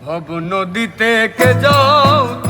ভব নদীতে কে যাও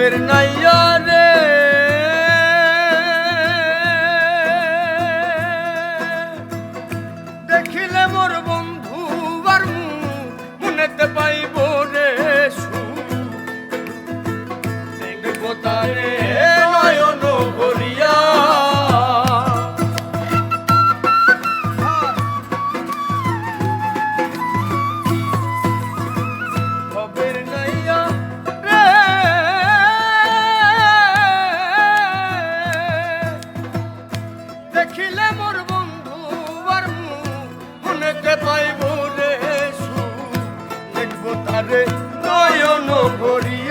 ফির নাইয়া রে নয়ন ভরিয়া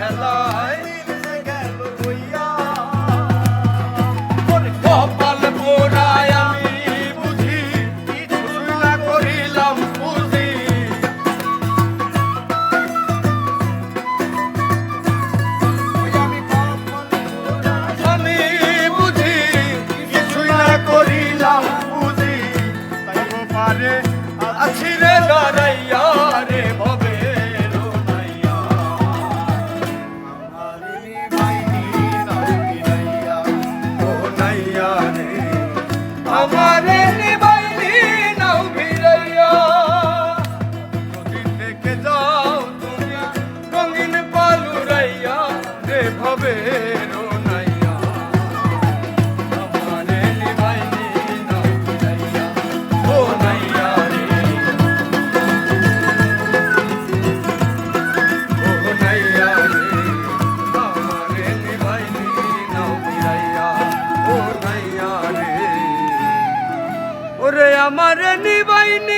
হেলায় আমার নিবাইনি